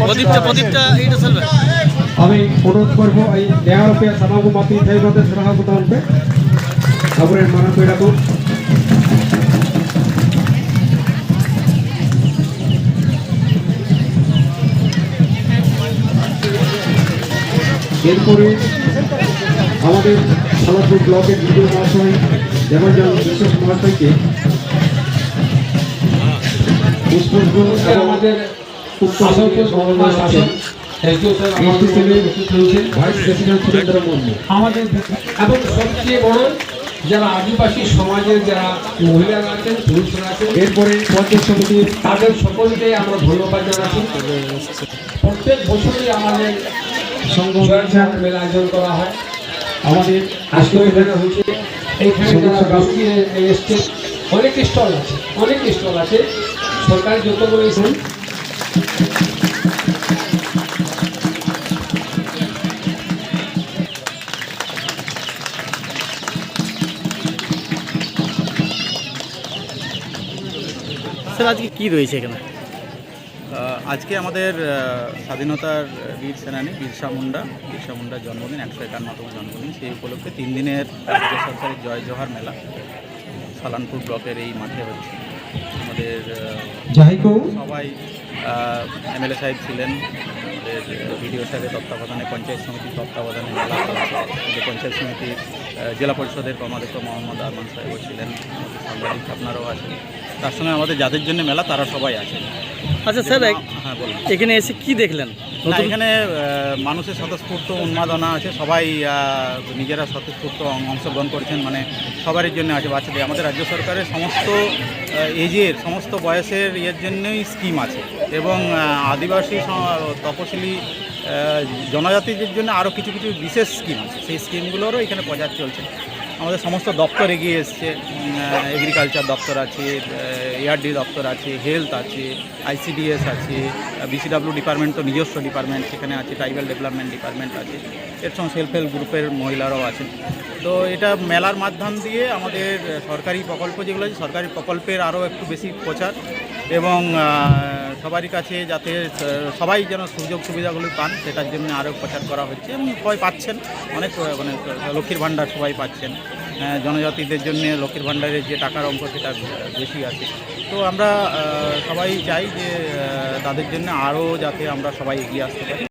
প্রদীপটা প্রদীপটা আমি অনুরোধ করব, এই দেড় রুপিয়া সভাকু মধ্যে থাইবাতে সভাকু তাহলে তারপরে মানব এটাকে এরপরে আমাদের সালাদপুর ব্লকের দ্বিতীয় মহাশয় যেমন বিশ্বাস মহাশয়কে পুষ্প আমাদের আমাদের এবং সবচেয়ে বড় যারা আদিবাসী সমাজের যারা মহিলারা আছেন পুরুষরা আছেন এরপরে পঞ্চায়েত তাদের সকলকে আমরা ধন্যবাদ জানাচ্ছি। প্রত্যেক বছরই আমাদের সংঘ জয়সান মেলা আয়োজন করা হয়। আমাদের আজকে এখানে হয়েছে এইখানে যারা এসছে অনেক স্টল আছে অনেক স্টল আছে। সরকার যতগুলো স্যার আজকে কি রয়েছে এখানে? আজকে আমাদের স্বাধীনতার বীর সেনানী বিরসা মুন্ডা বিরসা মুন্ডার জন্মদিন একশো একান্নতম জন্মদিন। সেই উপলক্ষে তিন দিনের রাজ্য সরকারের জয় জোহার মেলা সালানপুর ব্লকের এই মাঠে হচ্ছে। আমাদের সবাই এমএলএ সাহেব ছিলেন আমাদের বিডিও সাহেবের তত্ত্বাবধানে, পঞ্চায়েত সমিতির তত্ত্বাবধানে মেলা যে পঞ্চায়েত সমিতির জেলা পরিষদের কর্মাধ্যক্ষ মোহাম্মদ আরমান সাহেবও ছিলেন, সাংবাদিক আপনারাও আছেন। তার সঙ্গে আমাদের যাদের জন্য মেলা, তারা সবাই আছেন। আচ্ছা স্যার হ্যাঁ এখানে এসে কি দেখলেন? এখানে মানুষের স্বতঃস্ফূর্ত উন্মাদনা আছে। সবাই নিজেরা স্বতঃস্ফূর্ত অংশগ্রহণ করেছেন মানে সবারই জন্য আছে বাচ্চাদের। আমাদের রাজ্য সরকারের সমস্ত এজের সমস্ত বয়সের ইয়ের জন্যই স্কিম আছে। এবং আদিবাসী তপশিলি জনজাতিদের জন্য আরও কিছু কিছু বিশেষ স্কিম আছে। সেই স্কিমগুলোরও এখানে প্রচার চলছে। আমাদের সমস্ত দপ্তর এগিয়ে এসছে। এগ্রিকালচার দপ্তর আছে এআরডি দপ্তর আছে হেলথ আছে আইসিডিএস আছে বিসিডাব্লিউ ডিপার্টমেন্ট তো নিজস্ব ডিপার্টমেন্ট সেখানে আছে ট্রাইবাল ডেভেলপমেন্ট ডিপার্টমেন্ট আছে, এর সঙ্গে সেলফ হেল্প গ্রুপের মহিলারাও আছেন। তো এটা মেলার মাধ্যম দিয়ে আমাদের সরকারি প্রকল্প যেগুলো আছে, সরকারি প্রকল্পের আরও একটু বেশি প্রচার এবং সবারই কাছে যাতে সবাই যেন সুযোগ সুবিধাগুলো পান, সেটার জন্য আরও প্রচার করা হচ্ছে এবং সবাই পাচ্ছেন। অনেক মানে লক্ষ্মীর ভাণ্ডার সবাই পাচ্ছেন। জনজাতিদের জন্য লক্ষ্মীর ভাণ্ডারের যে টাকার অঙ্ক সেটা বেশি আছে। তো আমরা সবাই চাই যে তাদের জন্য আরও যাতে আমরা সবাই এগিয়ে আসতে পারি।